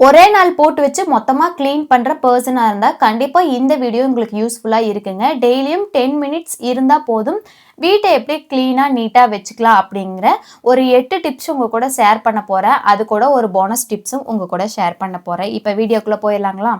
ஒரே நாள் போட்டு வச்சு மொத்தமாக க்ளீன் பண்ணுற பர்சனாக இருந்தால் கண்டிப்பாக இந்த வீடியோ உங்களுக்கு யூஸ்ஃபுல்லாக இருக்குங்க. டெய்லியும் டென் மினிட்ஸ் இருந்தால் போதும். வீட்டை எப்படி க்ளீனாக நீட்டாக வச்சுக்கலாம் அப்படிங்கிற ஒரு எட்டு டிப்ஸ் உங்கள் கூட ஷேர் பண்ண போகிறேன் அது கூட ஒரு போனஸ் டிப்ஸும் உங்கள் கூட ஷேர் பண்ண போகிறேன் இப்போ வீடியோக்குள்ளே போயிடலாங்களா?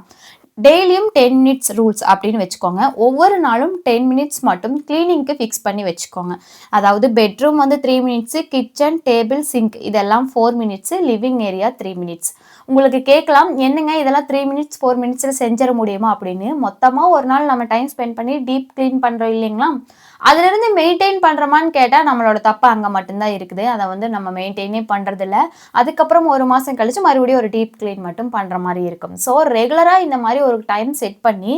டெய்லியும் டென் மினிட்ஸ் ரூல்ஸ் அப்படின்னு வச்சுக்கோங்க. ஒவ்வொரு நாளும் டென் மினிட்ஸ் மட்டும் க்ளீனிங்க்கு ஃபிக்ஸ் பண்ணி வச்சுக்கோங்க. அதாவது பெட்ரூம் வந்து three minutes kitchen table sink இதெல்லாம் four minutes living area three minutes உங்களுக்கு கேட்கலாம் என்னங்க இதெல்லாம் த்ரீ மினிட்ஸ் ஃபோர் மினிட்ஸில் செஞ்சிட முடியுமா அப்படின்னு. மொத்தமாக ஒரு நாள் நம்ம டைம் ஸ்பெண்ட் பண்ணி டீப் க்ளீன் பண்ணுறோம் இல்லைங்களா? அதுலேருந்து மெயின்டைன் பண்ணுறோமான்னு கேட்டால் நம்மளோட தப்பு அங்கே மட்டும்தான் இருக்குது. அதை வந்து நம்ம மெயின்டைனே பண்ணுறதில்ல அதுக்கப்புறம் ஒரு மாதம் கழித்து மறுபடியும் ஒரு டீப் க்ளீன் மட்டும் பண்ணுற மாதிரி இருக்கும். ஸோ ரெகுலராக இந்த மாதிரி ஒரு டைம் செட் பண்ணி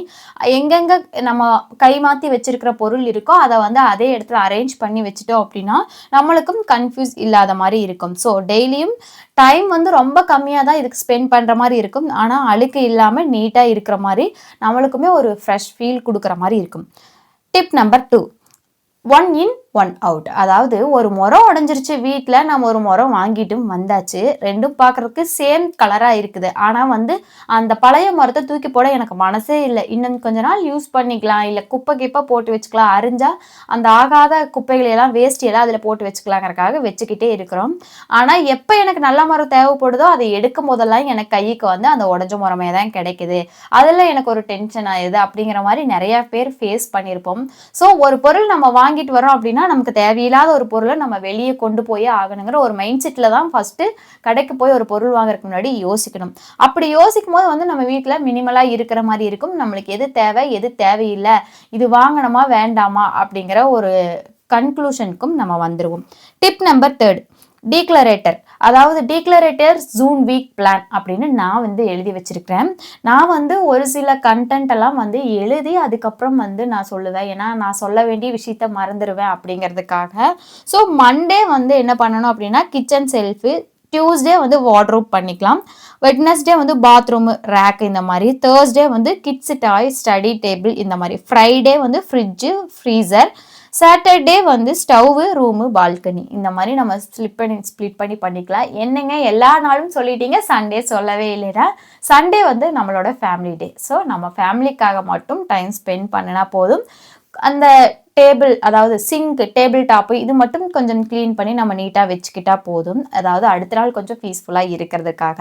எங்கெங்கே நம்ம கை மாற்றி வச்சுருக்கிற பொருள் இருக்கோ அதை வந்து அதே இடத்துல அரேஞ்ச் பண்ணி வச்சுட்டோம் அப்படின்னா நம்மளுக்கும் கன்ஃபியூஸ் இல்லாத மாதிரி இருக்கும். ஸோ டெய்லியும் டைம் வந்து ரொம்ப கம்மியாக தான் இதுக்கு ஸ்பெண்ட் பண்ணுற மாதிரி இருக்கும். ஆனால் அழுக்கு இல்லாமல் நீட்டாக இருக்கிற மாதிரி நம்மளுக்குமே ஒரு ஃப்ரெஷ் ஃபீல் கொடுக்குற மாதிரி இருக்கும். Tip number two one in one out அதாவது ஒரு முறம் உடஞ்சிருச்சு வீட்டில் நம்ம ஒரு முறம் வாங்கிட்டும் வந்தாச்சு. ரெண்டும் பார்க்குறதுக்கு சேம் கலராக இருக்குது. ஆனால் வந்து அந்த பழைய மரத்தை தூக்கி போட எனக்கு மனசே இல்லை. இன்னும் கொஞ்ச நாள் யூஸ் பண்ணிக்கலாம். இல்லை குப்பை கிப்பை போட்டு வச்சுக்கலாம். அரிஞ்சால் அந்த ஆகாத குப்பைகளையெல்லாம் வேஸ்டியெல்லாம் எல்லாம் அதில் போட்டு வச்சுக்கலாங்கிறக்காக வச்சுக்கிட்டே இருக்கிறோம். ஆனால் எப்போ எனக்கு நல்ல மரம் தேவைப்படுதோ அதை எடுக்கும் போதெல்லாம் எனக்கு கைக்கு வந்து அந்த உடஞ்ச மரமே தான் கிடைக்குது. அதில் எனக்கு ஒரு டென்ஷன் ஆயிடுது அப்படிங்கிற மாதிரி நிறையா பேர் ஃபேஸ் பண்ணியிருப்போம் ஸோ ஒரு பொருள் நம்ம வாங்கிட்டு வரோம் அப்படின்னா நமக்கு தேவையில்லாத ஒரு பொருளை நம்ம வெளியே கொண்டு போய் ஆகணுங்கிற ஒரு மைண்ட் செட்டில் தான் ஃபஸ்ட்டு கடைக்கு போய் ஒரு பொருள் வாங்குறதுக்கு முன்னாடி யோசிக்கணும். அப்படி யோசிக்கும் போது வந்து நம்ம வீட்டில் மினிமலாக இருக்கிற மாதிரி இருக்கும். நம்மளுக்கு எது தேவை எது தேவையில்லை இது வாங்கணுமா வேண்டாமா அப்படிங்கிற ஒரு கன்க்ளூஷனுக்கும் நம்ம வந்துடுவோம் டிப் நம்பர் தேர்ட் டீக்ளரேட்டர் அதாவது டீக்ளரேட்டர் ஜூன் வீக் பிளான் அப்படின்னு நான் வந்து எழுதி வச்சிருக்கிறேன். நான் வந்து ஒரு சில கண்டென்ட் எல்லாம் வந்து எழுதி அதுக்கப்புறம் வந்து நான் சொல்லுவேன். ஏன்னா நான் சொல்ல வேண்டிய விஷயத்த மறந்துடுவேன் அப்படிங்கிறதுக்காக. ஸோ மண்டே வந்து என்ன பண்ணணும் அப்படின்னா கிச்சன் செல்ஃபு டியூஸ்டே வந்து வாட்ரூப் பண்ணிக்கலாம். வெட்னஸ்டே வந்து பாத்ரூம் ரேக் இந்த மாதிரி. தேர்ஸ்டே வந்து கிட்ஸ் டாய் ஸ்டடி டேபிள் இந்த மாதிரி. ஃப்ரைடே வந்து ஃப்ரிட்ஜு ஃப்ரீசர் சாட்டர்டே வந்து ஸ்டவ்வு ரூமு பால்கனி இந்த மாதிரி நம்ம ஸ்லிப் பண்ணி ஸ்ப்ளிட் பண்ணி பண்ணிக்கலாம். என்னங்க எல்லா நாளும் சொல்லிட்டீங்க? சண்டே சொல்லவே இல்லைனா சண்டே வந்து நம்மளோட ஃபேமிலி டே ஸோ நம்ம ஃபேமிலிக்காக மட்டும் டைம் ஸ்பெண்ட் பண்ணினா போதும். அந்த டேபிள் அதாவது சிங்க் டேபிள் டாப்பு இது மட்டும் கொஞ்சம் க்ளீன் பண்ணி நம்ம நீட்டாக வச்சுக்கிட்டா போதும். அதாவது அடுத்த நாள் கொஞ்சம் பீஸ்ஃபுல்லாக இருக்கிறதுக்காக.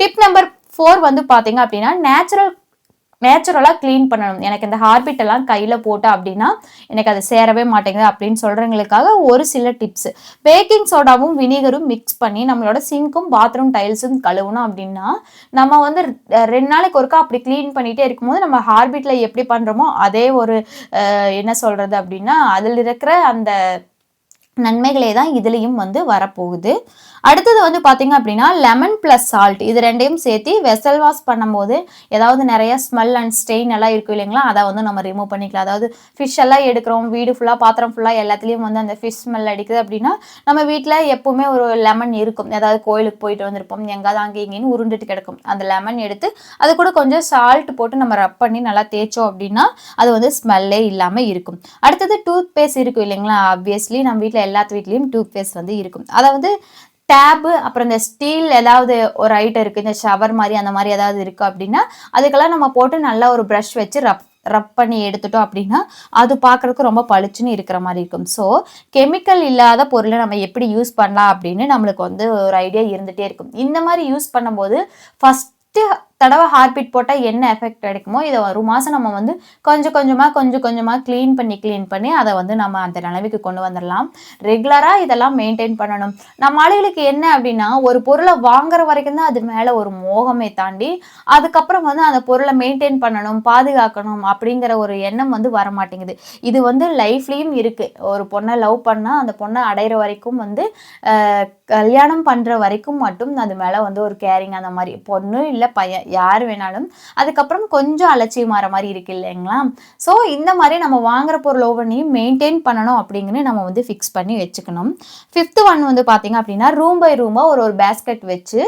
டிப் நம்பர் ஃபோர் வந்து பார்த்தீங்க அப்படின்னா நேச்சுரல் நேச்சுரலாக க்ளீன் பண்ணணும். எனக்கு இந்த ஹார்பிட் எல்லாம் கையில் போட்டு அப்படின்னா எனக்கு அது சேரவே மாட்டேங்குது அப்படின்னு சொல்கிறவங்களுக்காக ஒரு சில டிப்ஸ் பேக்கிங் சோடாவும் வினிகரும் மிக்ஸ் பண்ணி நம்மளோட சிங்க்கும் பாத்ரூம் டைல்ஸும் கழுவணும் அப்படின்னா நம்ம வந்து ரெண்டு நாளைக்கு ஒருக்கா அப்படி க்ளீன் பண்ணிகிட்டே இருக்கும்போது நம்ம ஹார்பிட்டில் எப்படி பண்ணுறோமோ அதே ஒரு என்ன சொல்கிறது அப்படின்னா அதில் இருக்கிற அந்த நன்மைகளே தான் இதுலேயும் வந்து வரப்போகுது. அடுத்தது வந்து பார்த்தீங்க அப்படின்னா லெமன் ப்ளஸ் சால்ட் இது ரெண்டையும் சேர்த்து வெசல் வாஷ் பண்ணும்போது ஏதாவது நிறைய ஸ்மெல் அண்ட் ஸ்டெயின் எல்லாம் இருக்கும் இல்லைங்களா? அதை வந்து நம்ம ரிமூவ் பண்ணிக்கலாம். அதாவது ஃபிஷ் எல்லாம் எடுக்கிறோம் வீடு ஃபுல்லாக பாத்திரம் ஃபுல்லாக எல்லாத்துலேயும் வந்து அந்த ஃபிஷ் ஸ்மெல் அடிக்குது அப்படின்னா நம்ம வீட்டில் எப்போவுமே ஒரு லெமன் இருக்கும். ஏதாவது கோயிலுக்கு போயிட்டு வந்திருப்போம் எங்காவது அங்கே இங்கேன்னு உருண்டுட்டு கிடக்கும். அந்த லெமன் எடுத்து அது கூட கொஞ்சம் சால்ட் போட்டு நம்ம ரப் பண்ணி நல்லா தேய்ச்சோம் அப்படின்னா அது வந்து ஸ்மெல்லே இல்லாமல் இருக்கும். அடுத்தது டூத் பேஸ்ட் இருக்கும் இல்லைங்களா? ஆப்வியஸ்லி நம்ம வீட்டில் எல்லாத்து வீட்லேயும் டூத் பேஸ்ட் வந்து இருக்கும். அதை வந்து டேபு அப்புறம் இந்த ஸ்டீல் ஏதாவது ஒரு ஐட்டம் இருக்குது இந்த ஷவர் மாதிரி அந்த மாதிரி ஏதாவது இருக்குது அப்படின்னா அதுக்கெல்லாம் நம்ம போட்டு நல்லா ஒரு ப்ரஷ் வச்சு ரப் ரப் பண்ணி எடுத்துட்டோம் அப்படின்னா அது பார்க்குறதுக்கு ரொம்ப பளிச்சுன்னு இருக்கிற மாதிரி இருக்கும். ஸோ கெமிக்கல் இல்லாத பொருளை நம்ம எப்படி யூஸ் பண்ணலாம் அப்படின்னு நம்மளுக்கு வந்து ஒரு ஐடியா இருந்துகிட்டே இருக்கும். இந்த மாதிரி யூஸ் பண்ணும்போது ஃபஸ்ட்டு தடவை ஹார்பிட் போட்டால் என்ன எஃபெக்ட் கிடைக்குமோ இதை ஒரு மாதம் நம்ம வந்து கொஞ்சம் கொஞ்சமாக கொஞ்சம் கொஞ்சமாக க்ளீன் பண்ணி க்ளீன் பண்ணி அதை வந்து நம்ம அந்த நிலவுக்கு கொண்டு வந்துடலாம். ரெகுலராக இதெல்லாம் மெயின்டைன் பண்ணணும். நம்ம ஆளுகளுக்கு என்ன அப்படின்னா ஒரு பொருளை வாங்குற வரைக்கும் தான் அது மேலே ஒரு மோகமே தாண்டி அதுக்கப்புறம் வந்து அந்த பொருளை மெயின்டைன் பண்ணணும் பாதுகாக்கணும் அப்படிங்கிற ஒரு எண்ணம் வந்து வர மாட்டேங்குது இது வந்து லைஃப்லேயும் இருக்குது ஒரு பொண்ணை லவ் பண்ணால் அந்த பொண்ணை அடையிற வரைக்கும் வந்து கல்யாணம் பண்ணுற வரைக்கும் மட்டும் அது மேலே வந்து ஒரு கேரிங் அந்த மாதிரி பொண்ணு இல்லை பையன் யார் வேணாலும். அதுக்கப்புறம் கொஞ்சம் அலட்சியம் மாற மாதிரி இருக்கு இல்லைங்களா? ஸோ இந்த மாதிரி நம்ம வாங்குற பொருள் ஒவ்வொன்றையும் மெயின்டைன் பண்ணணும் அப்படிங்கன்னு நம்ம வந்து ஃபிக்ஸ் பண்ணி வச்சுக்கணும். ஃபிஃப்த் ஒன் வந்து பார்த்தீங்க அப்படின்னா ரூம் பை ரூமாக ஒரு ஒரு பேஸ்கெட் வச்சு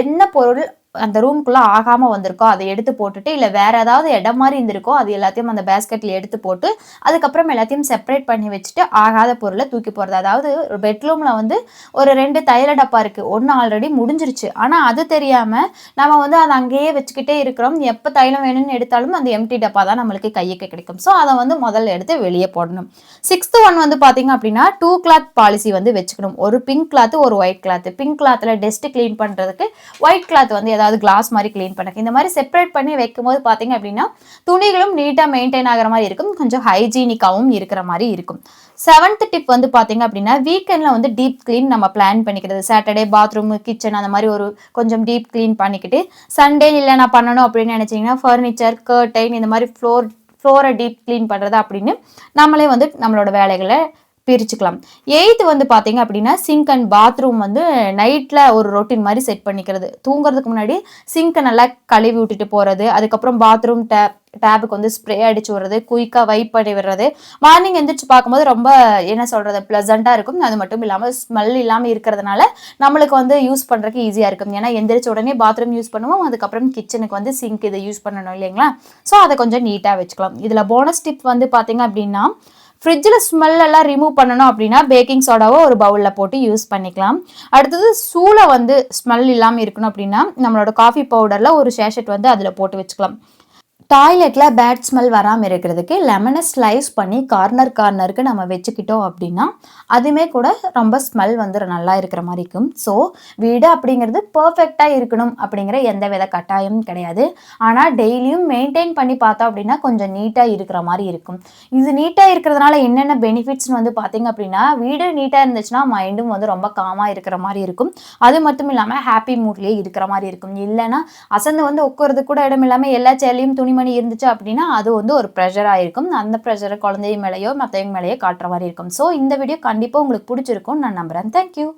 என்ன பொருள் அந்த ரூம்குள்ளே ஆகாமல் வந்திருக்கோ அதை எடுத்து போட்டுட்டு இல்லை வேற ஏதாவது இடம் மாதிரி இருந்திருக்கோ அது எல்லாத்தையும் அந்த பேஸ்கெட்டில் எடுத்து போட்டு அதுக்கப்புறம் எல்லாத்தையும் செப்பரேட் பண்ணி வச்சுட்டு ஆகாத பொருளை தூக்கி போகிறது அதாவது பெட்ரூமில் வந்து ஒரு ரெண்டு தைல டப்பா இருக்குது ஒன்று ஆல்ரெடி முடிஞ்சிருச்சு. ஆனால் அது தெரியாமல் நம்ம வந்து அதை அங்கேயே வச்சுக்கிட்டே இருக்கிறோம். எப்போ தைலம் வேணும்னு எடுத்தாலும் அந்த எம்டி டப்பா தான் நம்மளுக்கு கையுக்கு கிடைக்கும். ஸோ அதை வந்து முதல்ல எடுத்து வெளியே போடணும். சிக்ஸ்த் ஒன் வந்து பார்த்தீங்க அப்படின்னா டூ கிளாத் பாலிசி வந்து வச்சுக்கணும். ஒரு பிங்க் கிளாத் ஒரு ஒயிட் கிளாத் பிங்க் கிளாத்தில் டெஸ்ட் க்ளீன் பண்ணுறதுக்கு ஒயிட் கிளாத் வந்து ஏதாவது கிளாஸ் மாதிரி க்ளீன் பண்ணுங்க இந்த மாதிரி செப்பரேட் பண்ணி வைக்கும் போது பார்த்தீங்க அப்படின்னா துணிகளும் நீட்டாக மெயின்டைன் ஆகிற மாதிரி இருக்கும். கொஞ்சம் ஹைஜீனிக்காகவும் இருக்கிற மாதிரி இருக்கும். செவன்த் டிப் வந்து பார்த்தீங்க அப்படின்னா வீக்கெண்டில் வந்து டீப் க்ளீன் நம்ம பிளான் பண்ணிக்கிறது. சாட்டர்டே பாத்ரூம் கிச்சன் அந்த மாதிரி ஒரு கொஞ்சம் டீப் க்ளீன் பண்ணிக்கிட்டு சண்டே இல்லை நான் பண்ணணும் அப்படின்னு நினச்சிங்கன்னா ஃபர்னிச்சர் கர்டைன் இந்த மாதிரி ஃப்ளோர் ஃப்ளோரை டீப் க்ளீன் பண்ணுறது அப்படின்னு நம்மளே வந்து நம்மளோட வேலைகளை பிரிச்சுக்கலாம். எயித்து வந்து பார்த்தீங்க அப்படின்னா சிங்க் அண்ட் பாத்ரூம் வந்து நைட்டில் ஒரு ரொட்டீன் மாதிரி செட் பண்ணிக்கிறது. தூங்குறதுக்கு முன்னாடி சிங்க்கை நல்லா கழுவி விட்டுட்டு போகிறது அதுக்கப்புறம் பாத்ரூம் டேப் டேபுக்கு வந்து ஸ்ப்ரே அடிச்சு விடுறது குயிக்காக வைப் பண்ணி விடுறது. மார்னிங் எந்திரிச்சு பார்க்கும்போது ரொம்ப என்ன சொல்கிறது ப்ளசண்ட்டாக இருக்கும். அது மட்டும் இல்லாமல் ஸ்மெல் இல்லாமல் இருக்கிறதுனால நம்மளுக்கு வந்து யூஸ் பண்ணுறதுக்கு ஈஸியாக இருக்கும். ஏன்னா எந்திரிச்ச உடனே பாத்ரூம் யூஸ் பண்ணுவோம். அதுக்கப்புறம் கிச்சனுக்கு வந்து சிங்க் இதை யூஸ் பண்ணணும் இல்லைங்களா? ஸோ அதை கொஞ்சம் நீட்டாக வச்சுக்கலாம். இதில் போனஸ் டிப் வந்து பார்த்தீங்க அப்படின்னா ஃப்ரிட்ஜில் ஸ்மெல் எல்லாம் ரிமூவ் பண்ணணும் அப்படின்னா பேக்கிங் சோடாவை ஒரு பவுலில் போட்டு யூஸ் பண்ணிக்கலாம். அடுத்தது சூளை வந்து ஸ்மெல் இல்லாமல் இருக்கணும் அப்படின்னா நம்மளோட காஃபி பவுடரில் ஒரு சேஷட் வந்து அதில் போட்டு வச்சுக்கலாம். டாய்லெட்டில் பேட் ஸ்மெல் வராமல் இருக்கிறதுக்கு லெமனை ஸ்லைஸ் பண்ணி கார்னர் கார்னருக்கு நம்ம வச்சுக்கிட்டோம் அப்படின்னா அதுவுமே கூட ரொம்ப ஸ்மெல் வந்து நல்லா இருக்கிற மாதிரி இருக்கும். ஸோ வீடு அப்படிங்கிறது பர்ஃபெக்டாக இருக்கணும் அப்படிங்கிற எந்த வித கட்டாயமும் கிடையாது. ஆனால் டெய்லியும் மெயின்டைன் பண்ணி பார்த்தோம் அப்படின்னா கொஞ்சம் நீட்டாக இருக்கிற மாதிரி இருக்கும். இது நீட்டாக இருக்கிறதுனால என்னென்ன பெனிஃபிட்ஸ்னு வந்து பார்த்தீங்க அப்படின்னா வீடு நீட்டாக இருந்துச்சுன்னா மைண்டும் வந்து ரொம்ப காமாக இருக்கிற மாதிரி இருக்கும். அது மட்டும் இல்லாமல் ஹாப்பி மூட்லேயே இருக்கிற மாதிரி இருக்கும். இல்லைன்னா அசந்து வந்து உட்கறது கூட இடம் இல்லாமல் எல்லா சேலையும் துணி மணி இருந்துச்சு அப்படின்னா அது வந்து ஒரு ப்ரெஷராக இருக்கும். அந்த ப்ரெஷரை குழந்தைய மேலேயோ மற்றவங்க மேலேயோ காட்டுற மாதிரி இருக்கும். ஸோ இந்த வீடியோ கண்டிப்பாக உங்களுக்கு பிடிச்சிருக்கும்னு நான் நம்புகிறேன் தேங்க்யூ